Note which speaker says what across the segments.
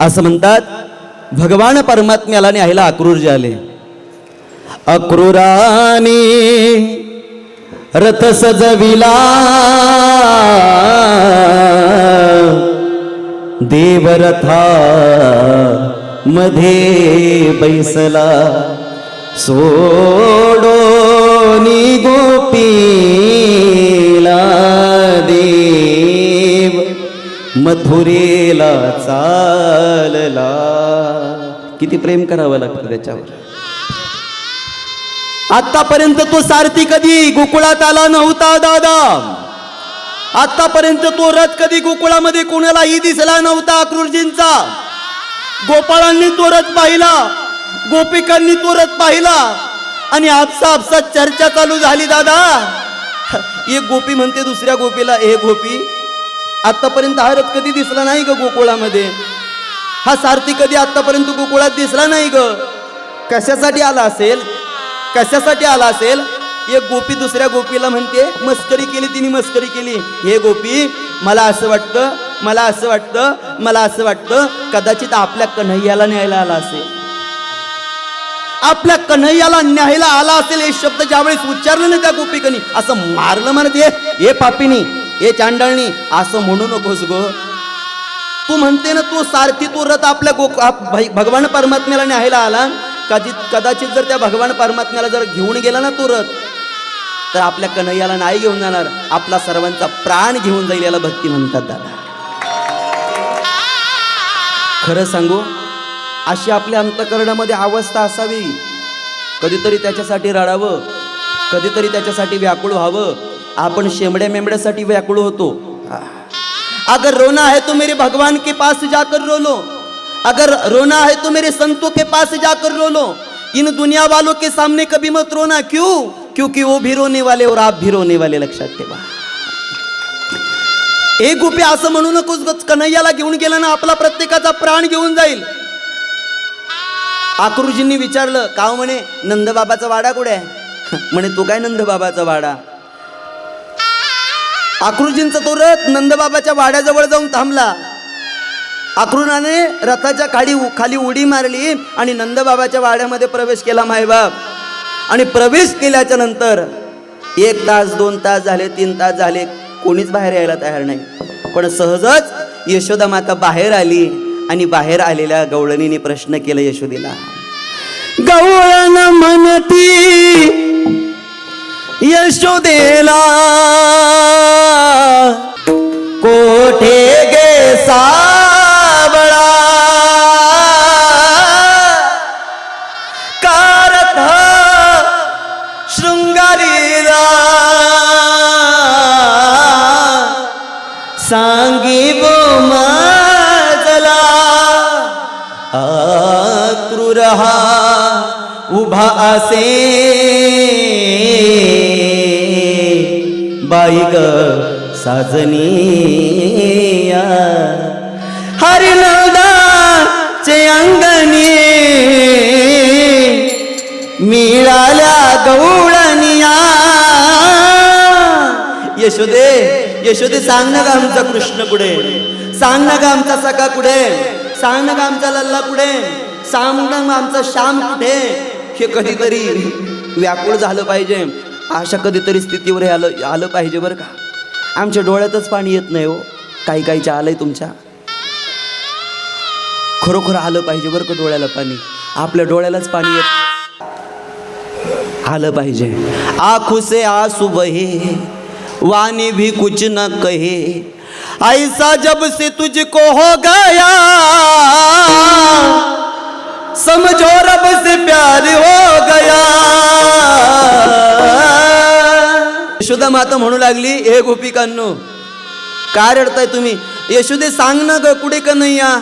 Speaker 1: असं म्हणतात भगवान परमात्म्याला न्यायला आक्रूर जे आले अक्रूराने रथ सजविला देवरथा मध्ये बैसला. सोडोनी गोपीला देव मथुरेला चालला. किती प्रेम करावं लागतं त्याच्यावर. आतापर्यंत तो सारथी कधी गोकुळात आला नव्हता दादा. आतापर्यंत तो रथ कधी गोकुळामध्ये कोणालाही दिसला नव्हता अक्रूरजींचा. गोपाळांनी तो रथ पाहिला गोपिकांनी तो रथ पाहिला. आणि आपसा आपसा चर्चा चालू झाली दादा. एक गोपी म्हणते दुसऱ्या गोपीला हे गोपी आतापर्यंत हा रथ कधी दिसला नाही ग गोकुळामध्ये? हा सारथी कधी आतापर्यंत गोकुळात दिसला नाही ग? कशासाठी आला असेल? कशासाठी आला असेल? एक गोपी दुसऱ्या गोपीला म्हणते मस्करी केली तिने मस्करी केली. हे गोपी मला असं वाटतं मला असं वाटतं मला असं वाटतं कदाचित आपल्या कन्हैयाला न्यायला आला असेल. आपल्या कन्हैयाला न्यायला आला असेल हे शब्द ज्यावेळेस उच्चारलं ना त्या गोपिकनी? असं मारलं म्हणत हे पापिनी हे चांडळणी असं म्हणू नकोस गो. तू म्हणते ना तू सारथी तू रथ आपल्या गो आप- भगवान परमात्म्याला न्यायला आला. कदित कदाचित जर त्या भगवान परमात्म्याला जर घेऊन गेला ना तो रथ तर आपल्या कन्हैयाला नाही घेऊन जाणार. आपला सर्वांचा प्राण घेऊन जाईल याला भक्ती म्हणतात दादा. खरं सांगू अशी आपल्या अंतकरणामध्ये अवस्था असावी. कधीतरी त्याच्यासाठी रडावं कधीतरी त्याच्यासाठी व्याकुळ व्हावं. आपण शेमड्या मेमड्यासाठी व्याकुळ होतो. अगर रोना है तो मेरे भगवान के पास जाकर रोलो अगर रोना है तो मेरे संतों के पास जाकर रो लो। इन दुनिया वालों के सामने कभी मत रोना। क्यों? क्योंकि वो भी रोने वाले और आप भी रोने वाले लक्षात ठेवा एक गुपी असं म्हणू नकोस कन्हैयाला घेऊन गेला ना आपला प्रत्येकाचा प्राण घेऊन जाईल। आकृजींनी विचारलं का म्हणे नंदबाबाचा वाडा कुठे आहे? म्हणे तो काय नंदबाबाचा वाडा? आकृजींचा तो रथ नंदबाबाच्या वाड्याजवळ जाऊन थांबला. आक्रुनाने रथाच्या खाली खाली उडी मारली आणि नंदबाबाच्या वाड्यामध्ये प्रवेश केला मायबाप. आणि प्रवेश केल्याच्यानंतर एक तास दोन तास झाले तीन तास झाले कोणीच बाहेर यायला तयार नाही. पण सहजच यशोदा माता बाहेर आली आणि बाहेर आलेल्या गवळणीने प्रश्न केला यशोदेला. गवळण म्हणती यशोदेला कोठे गेसा सांगी माझला आक्रूर हा उभा असे। बाईक ग साजनी हरिनदाचे अंगणी मिळाल्या गौळ यशोदे यशोदे सांग ना ग आमचा कृष्ण कुठे सांग ना का आमचा सखा कुठे सांग ना का आमचा लल्ला कुठे सांग ना आमचा श्याम कुठे हे कधीतरी व्याकुळ झालं पाहिजे. अशा कधीतरी स्थितीवर आलं आलं पाहिजे बरं का? आमच्या डोळ्यातच पाणी येत नाही हो. काही काहीच्या आलंय तुमच्या. खरोखर आलं पाहिजे बरं का डोळ्याला पाणी? आपल्या डोळ्यालाच पाणी येत आलं पाहिजे. आखुसे से आंसू वाणी भी कुछ न कहे। ऐसा जब से तुझको हो गया समझो रब से प्यार हो गया। यशोदा माता म्हणू लागली हे गोपिकांनो काय रडताय तुम्ही? यशोदे सांग ना ग कुठे का नाही या?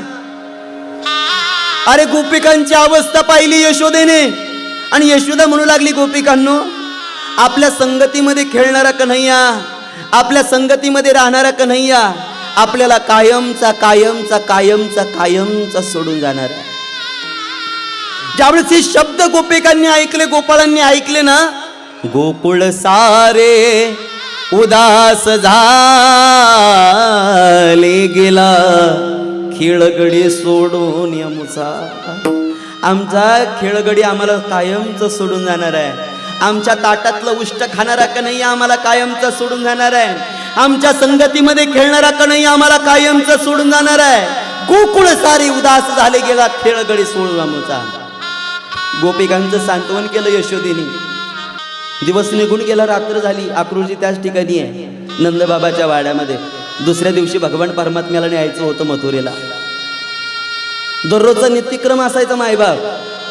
Speaker 1: अरे गोपिकांची अवस्था पाहिली यशोदेने. आणि यशोदा म्हणू लागली गोपिकांनो आपल्या संगतीमध्ये खेळणारा कन्हैया आपल्या संगतीमध्ये राहणारा कन्हैया आपल्याला कायमचा कायमचा कायमचा कायमचा सोडून जाणार. आहे ज्यावेळेस हे शब्द गोपिकांनी ऐकले गोपाळांनी ऐकले ना गोकुळ सारे उदास झाले गेला खेळगडी सोडून यमुचा आमचा खेळगडी आम्हाला कायमच सोडून जाणार आहे. आमच्या ताटातलं उष्ट खाणारा कन्हैया आम्हाला कायमचं सोडून जाणार आहे. आमच्या संगतीमध्ये खेळणारा कन्हैया आम्हाला कायमचं सोडून जाणार आहे. गोकुळ सारी उदास झाले गेला खेळगडी सोडून आमचा. गोपिकांचं सांत्वन केलं यशोदेनी. दिवस निघून गेला रात्र झाली अक्रूरजी त्याच ठिकाणी आहे नंदबाबाच्या वाड्यामध्ये. दुसऱ्या दिवशी भगवान परमात्म्याला न्यायचं होतं मथुरेला. दररोजचा नित्यक्रम असायचा मायबाप.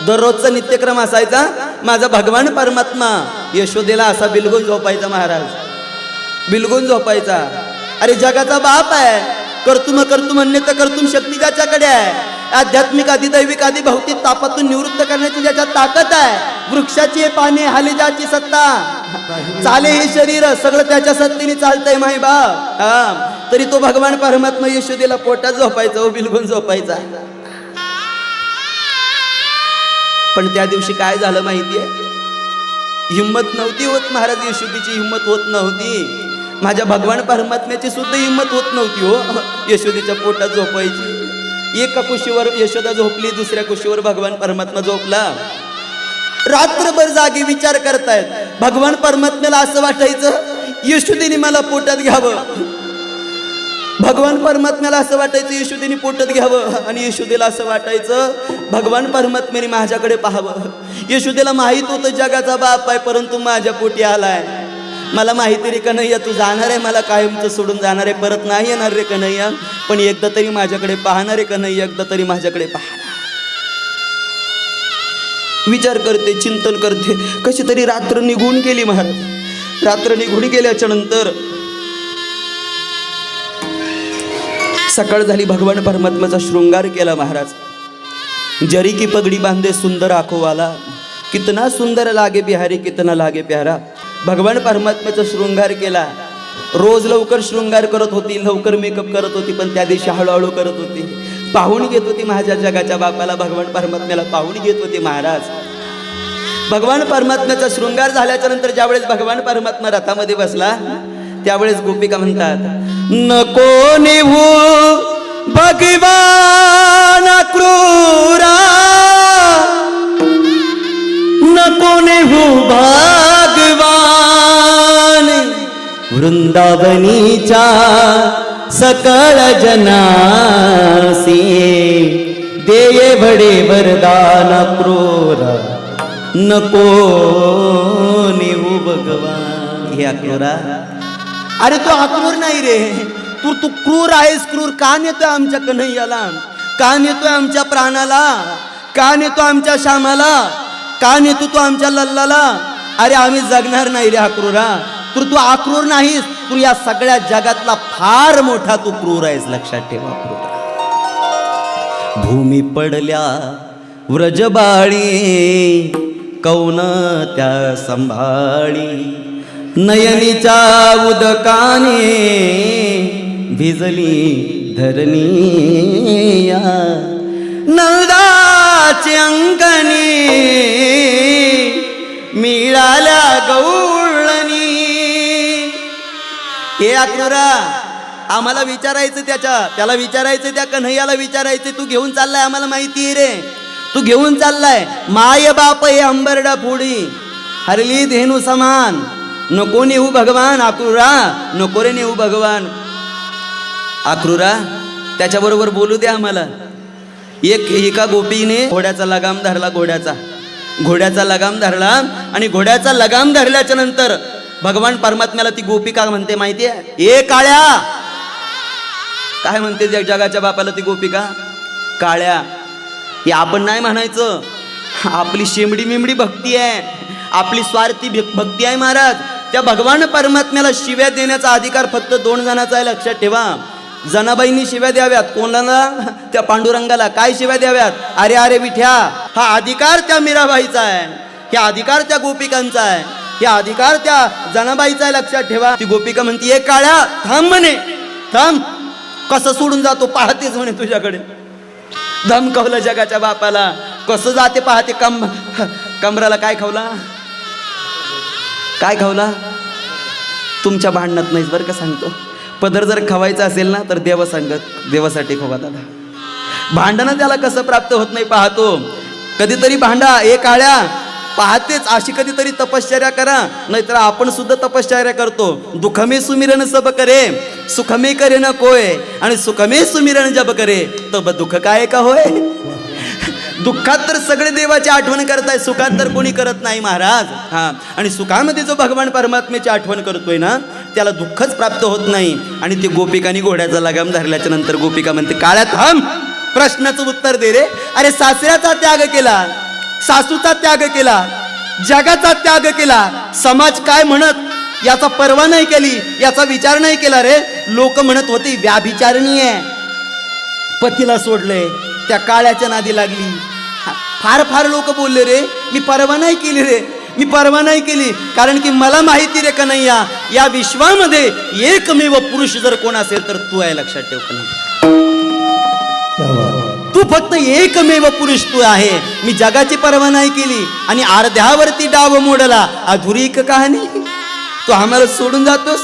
Speaker 1: दररोजचा नित्यक्रम असायचा माझा भगवान परमात्मा यशोदेला असा बिलगून झोपायचा महाराज. बिलगून झोपायचा. अरे जगाचा बाप आहे. कर्तुम कर्तुम अन्य तर कर्तुम शक्ती ज्याच्याकडे आहे. आध्यात्मिक आधी दैविक आधी भौतिक तापातून निवृत्त करण्याची ज्याच्यात ताकद आहे. वृक्षाची पाने हालिजाची सत्ता. चाले हे शरीर सगळं त्याच्या सत्तेने चालतंय माय बाप. हा. तरी तो भगवान परमात्मा यशोदेला पोटात झोपायचा हो बिलगून झोपायचा. पण त्या दिवशी काय झालं माहिती आहे हिंमत नव्हती होत महाराज यशोदीची हिंमत होत नव्हती. माझ्या भगवान परमात्म्याची सुद्धा हिंमत होत नव्हती हो. यशोदीच्या पोटात झोपायची. एका कुशीवर यशोदा झोपली दुसऱ्या कुशीवर भगवान परमात्मा झोपला. रात्रभर जागी विचार करतायत भगवान परमात्म्याला असं वाटायचं? यशोदीने मला पोटात घ्यावं. भगवान परमात्म्याला असं वाटायचं यशोदेने पोटत घ्यावं आणि यशोदेला असं वाटायचं भगवान परमात्म्याने माझ्याकडे पाहावं. यशोदेला माहीत होतं जगाचा बाप आहे परंतु माझ्या पोटी आलाय. मला माहिती रे कन्हैया तू जाणार आहे मला कायमचं सोडून जाणार आहे परत नाही येणार रे कन्हैया पण एकदा तरी माझ्याकडे पाहणार आहे कन्हैया एकदा तरी माझ्याकडे पाहणार विचार करते चिंतन करते कशी तरी रात्र निघून गेली महाराज. रात्र निघून गेल्याच्यानंतर सकाळ झाली भगवान परमात्माचा शृंगार केला महाराज. जरी की पगडी बांधे सुंदर आखोवाला. कितना सुंदर लागे बिहारी कितना लागे प्यारा. भगवान परमात्म्याचा शृंगार केला. रोज लवकर शृंगार करत होती लवकर मेकअप करत होती पण त्या दिवशी हळूहळू करत होती. पाहून घेत होती माझ्या जगाच्या बापाला भगवान परमात्म्याला पाहून घेत होती महाराज. भगवान परमात्म्याचा शृंगार झाल्याच्यानंतर ज्यावेळेस भगवान परमात्मा रथामध्ये बसला त्यावेळेस गोपिका म्हणतात नको निभू भगवान क्रूरा. नको निभू भगवान वृंदावनीच्या सकळ जनासी. देये भडे वरदान क्रूरा. नको नेऊ भगवान. हे अक्रूरा अरे तू अक्रूर नाही रे. तू तू क्रूर आहेस क्रूर. का नेतोय आमच्या कन्हैयाला. का नेतोय आमच्या प्राणाला. का नेतो आमच्या श्यामाला. का नेतो तू आमच्या लल्लाला. अरे आम्ही जगणार नाही रे अक्रूरा तू तू अक्रूर नाहीस. तू या सगळ्या जगातला फार मोठा तू क्रूर आहेस. लक्षात ठेवा क्रूर भूमी पडल्या व्रजबाळी कौन त्या संभाळी? नयनीच्या उदकाने भिजली धरणी. या अंगणी मिळाल्या गौळणी हे अक्रूरा आम्हाला विचारायचं त्याच्या त्याला विचारायचं त्या कन्हैयाला विचारायचं तू घेऊन चाललाय आम्हाला माहिती आहे रे. तू घेऊन चाललाय. माय बाप हे अंबरडा फोडी. हरली धेनू समान. नको नेऊ भगवान आक्रुरा नको रे नेऊ भगवान आक्रुरा त्याच्याबरोबर बोलू द्या आम्हाला. एक एका गोपीने घोड्याचा लगाम धरला घोड्याचा. घोड्याचा लगाम धरला आणि घोड्याचा लगाम धरल्याच्या नंतर भगवान परमात्म्याला ती गोपी का म्हणते माहिती आहे ए काळ्या! काय म्हणते जग- जगाच्या बापाला ती गोपिका काळ्या. हे आपण नाही म्हणायचं. आपली शेमडी मिमडी भक्ती आहे. आपली स्वार्थी भक्ती आहे महाराज. त्या भगवान परमात्म्याला शिव्या देण्याचा अधिकार फक्त दोन जणांचा आहे लक्षात ठेवा. जनाबाईंनी शिव्या द्याव्यात. कोणाला? त्या पांडुरंगाला. काय शिव्या द्याव्यात? अरे अरे विठ्या हा अधिकार त्या मीराबाईचा आहे. हे अधिकार त्या गोपिकांचा आहे. हे अधिकार त्या जनाबाईचा आहे लक्षात ठेवा. ती गोपिका म्हणते ए काळ्या थांब म्हणे. थांब. कसं सोडून जातो? पाहतेच म्हणे तुझ्याकडे. धमकवलं जगाच्या बापाला. कसं जाते पाहते? कम कमराला काय खावला? काय खावला? तुमच्या भांडणात नाहीच बरं का सांगतो. पदर जर खवायचा असेल ना तर देव सांगत देवासाठी खवा दादा. भांडणं त्याला कसं प्राप्त होत नाही पाहतो. कधीतरी भांडा ए काळ्या पाहतेच. अशी कधीतरी तपश्चर्या करा नाहीतर आपण सुद्धा तपश्चर्या करतो. दुखमे सुमिरण सब करे सुखमे करे न कोय. आणि सुखमे सुमिरन जब करे तब दुःख काय का होय? दुःखात तर सगळे देवाची आठवण करताय. सुखात तर कोणी करत नाही महाराज. हा. आणि सुखामध्ये जो भगवान परमात्म्याची आठवण करतोय ना त्याला दुःखच प्राप्त होत नाही. आणि ते गोपिकानी घोड्याचा लगाम धरल्याच्या नंतर गोपिका म्हणते काळ्या थांब. प्रश्नाचं उत्तर दे रे. अरे सासऱ्याचा त्याग केला. सासूचा त्याग केला. जगाचा त्याग केला. समाज काय म्हणत? याचा पर्वा नाही केली. याचा विचार नाही केला रे. लोक म्हणत होती व्याभिचारणी आहे. पतीला सोडले. त्या काळ्याच्या नादी लागली. फार फार लोक बोलले रे मी परवा नाही केली रे मी परवा नाही केली. कारण की मला माहिती रे कन्हैया या विश्वामध्ये एकमेव पुरुष जर कोण असेल तर तू आहे लक्षात ठेव कन्हैया. तू फक्त एकमेव पुरुष तू आहे. मी जगाची परवा नाही केली आणि अर्ध्यावरती डाव मोडला. अधुरी एक कहाणी. तू आम्हाला सोडून जातोस?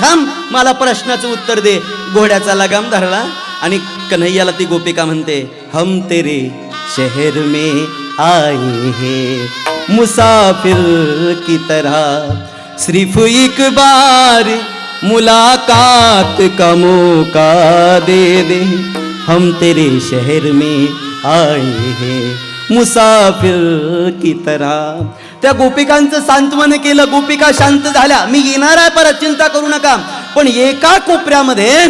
Speaker 1: थांब मला प्रश्नाचं उत्तर दे. घोड्याचा लगाम धरला आणि कन्हैयाला ती गोपिका म्हणते हम तेरे शहर में आए हैं। मुसाफिर की तरह सिर्फ एक बार मुलाकात का मौका दे दे। हम तेरे शहर में आए हैं। मुसाफिर की तरह। त्या गोपिकांचं सांत्वन केलं गोपिका शांत झाल्या. मी येणार आहे परत चिंता करू नका. पण एका कोपऱ्यामध्ये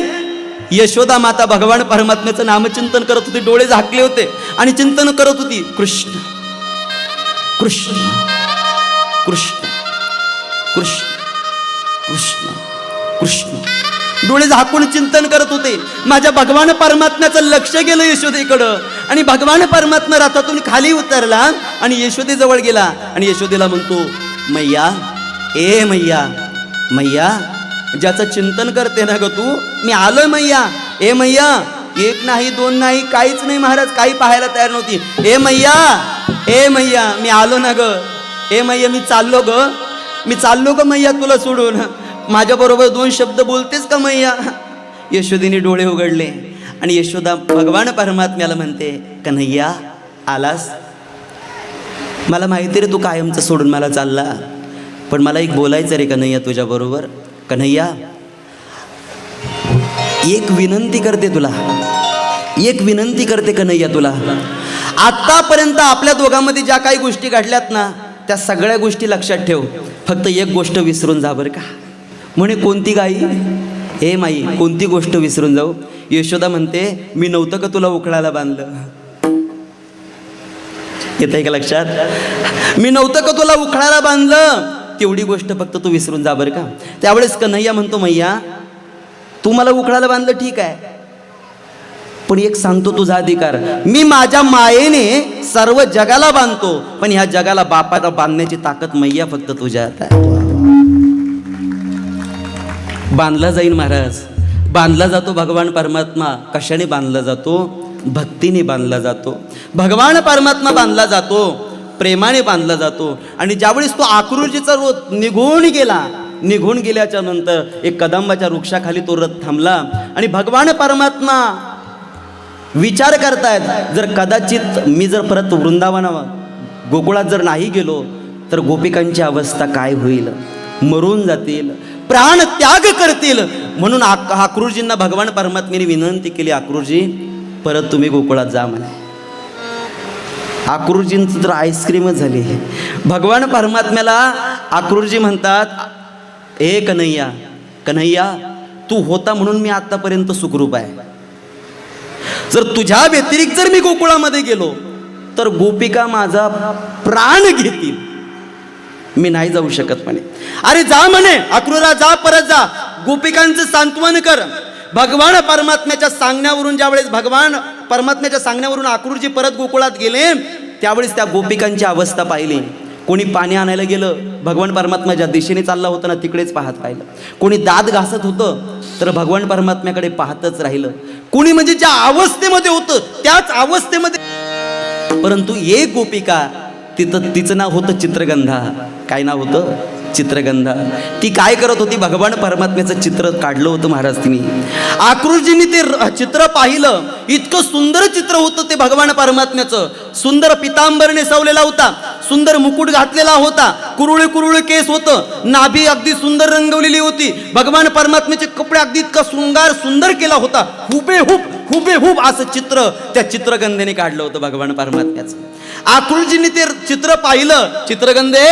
Speaker 1: यशोदा माता भगवान परमात्म्याचं नामचिंतन करत होती डोळे झाकले होते आणि चिंतन करत होती कृष्ण कृष्ण कृष्ण कृष्ण कृष्ण कृष्ण. डोळे झाकून चिंतन करत होते. माझ्या भगवान परमात्म्याचं लक्ष गेलं यशोदेकडं आणि भगवान परमात्मा रथातून खाली उतरला आणि यशोदेजवळ गेला आणि यशोदेला म्हणतो मैया ए मैया मैया ज्याचं चिंतन करते ना ग तू? मी आलोय मैया. ए मैया एक नाही दोन नाही काहीच नाही महाराज. काही पाहायला तयार नव्हती. ए मैया ए मैया मी आलो ना ग. ए मैया मी चाललो ग. मी चाललो ग मैया तुला सोडून. माझ्याबरोबर दोन शब्द बोलतेस का मैया? यशोदीने डोळे उघडले आणि यशोदा भगवान परमात्म्याला म्हणते कन्हैया आलास? मला माहिती रे तू कायमचं सोडून मला चालला. पण मला एक बोलायचं रे कन्हैया तुझ्याबरोबर कन्हैया एक विनंती करते तुला. एक विनंती करते कन्हैया तुला. आतापर्यंत आपल्या दोघांमध्ये ज्या काही गोष्टी घडल्यात ना त्या सगळ्या गोष्टी लक्षात ठेव. फक्त एक गोष्ट विसरून जा बरं का. म्हणे कोणती गाई? हे माई कोणती गोष्ट विसरून जाऊ? यशोदा म्हणते मी नव्हतं का तुला उकळायला बांधलं? येत आहे का लक्षात? मी नव्हतं का तुला उखळायला बांधलं? तेवढी गोष्ट फक्त तू विसरून जा बरं का. त्यावेळेस कन्हैया म्हणतो मैया तू मला उखळायला बांधलं ठीक आहे. पण एक सांगतो तुझा अधिकार. मी माझ्या मायेने सर्व जगाला बांधतो पण ह्या जगाला बापाला बांधण्याची ताकद मैया फक्त तुझ्यात आहे. बांधला जाईल महाराज. बांधला जातो भगवान परमात्मा. कशाने बांधला जातो? भक्तीने बांधला जातो. भगवान परमात्मा बांधला जातो. प्रेमाने बांधला जातो. आणि ज्यावेळेस तो आक्रोशीचा रोध निघून गेला निघून गेल्याच्यानंतर एक कदंबाच्या वृक्षाखाली तो रथ थांबला. आणि भगवान परमात्मा विचार करतायत जर कदाचित मी जर परत वृंदावना गोकुळात जर नाही गेलो तर गोपिकांची अवस्था काय होईल? मरून जातील प्राण त्याग करतील. म्हणून आक- आक्रोजींना भगवान परमात्मेने विनंती केली आक्रूरजी परत तुम्ही गोकुळात जा म्हणे. आक्रोजींचं तर आईस्क्रीमच झाली. भगवान परमात्म्याला आक्रोजी म्हणतात ए कन्हैया कन्हैया तू होता म्हणून मी आतापर्यंत सुखरूप आहे. जर तुझ्या व्यतिरिक्त जर मी गोकुळामध्ये गेलो तर गोपिका माझा प्राण घेतील. मी नाही जाऊ शकत म्हणे. अरे जा म्हणे अक्रूरा जा परत जा. गोपिकांचं सांत्वन कर. भगवान परमात्म्याच्या सांगण्यावरून ज्यावेळेस भगवान परमात्म्याच्या सांगण्यावरून आकृजी परत गोकुळात गेले त्यावेळेस त्या गोपिकांची अवस्था पाहिली. कोणी पाणी आणायला गेलं भगवान परमात्मा ज्या दिशेने चालला होता ना तिकडेच पाहत राहिलं. कोणी दात घासत होतं तर भगवान परमात्म्याकडे पाहतच राहिलं. कोणी म्हणजे ज्या अवस्थेमध्ये होतं त्याच अवस्थेमध्ये परंतु एक गोपिका तिथं तिचं नाव होतं चित्रगंधा. काय नाव होतं? चित्रगंधा. ती काय करत होती? भगवान परमात्म्याचं चित्र काढलं होतं महाराज तिने. आकृजींनी ते चित्र पाहिलं. इतकं सुंदर चित्र होतं ते भगवान परमात्म्याचं. सुंदर पितांबर नेसवलेला होता. सुंदर मुकुट घातलेला होता. कुरुळे कुरुळे केस होतं. नाभी अगदी सुंदर रंगवलेली होती. भगवान परमात्म्याचे कपडे अगदी इतका सुंगार सुंदर केला होता. हुबेहूब हुबेहूब असं चित्र त्या चित्रगंधेने काढलं होतं भगवान परमात्म्याचं. आकुलजींनी ते चित्र पाहिलं. चित्रगंधे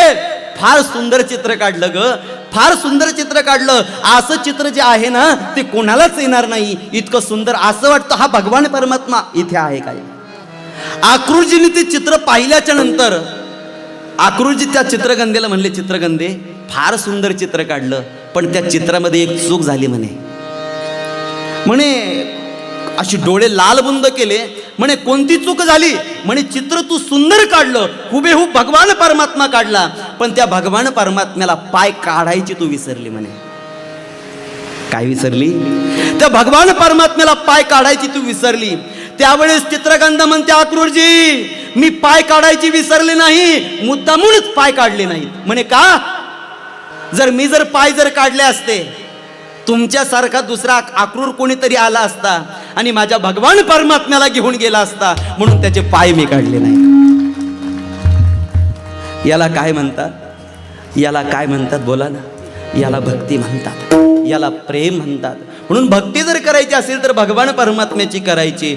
Speaker 1: फार सुंदर चित्र काढलं ग. फार सुंदर चित्र काढलं. असं चित्र जे आहे ना ते कोणालाच येणार नाही. इतकं सुंदर असं वाटतं हा भगवान परमात्मा इथे आहे काय? आकृजीने ते चित्र पाहिल्याच्या नंतर आकृजी त्या चित्रगंधेला म्हणले चित्रगंधे फार सुंदर चित्र काढलं पण त्या चित्रामध्ये एक चूक झाली म्हणे. म्हणे अशी डोळे लालबुंद केले म्हणे कोणती चूक झाली? म्हणे चित्र तू सुंदर काढलं हुबेहूब भगवान परमात्मा काढला पण त्या भगवान परमात्म्याला पाय काढायची तू विसरली म्हणे. काय विसरली? त्या भगवान परमात्म्याला पाय काढायची तू विसरली. त्यावेळेस चित्रगंध म्हणते आक्रूरजी मी पाय काढायची विसरले नाही मुद्दामूनच पाय काढले नाहीत. म्हणे का? जर मी जर पाय जर काढले असते तुमच्यासारखा दुसरा आक्रूर कोणीतरी आला असता आणि माझ्या भगवान परमात्म्याला घेऊन गेला असता म्हणून त्याचे पाय मी काढले नाही. याला काय म्हणतात? याला काय म्हणतात? बोला ना. याला भक्ती म्हणतात. याला प्रेम म्हणतात. म्हणून भक्ती जर करायची असेल तर भगवान परमात्म्याची करायची.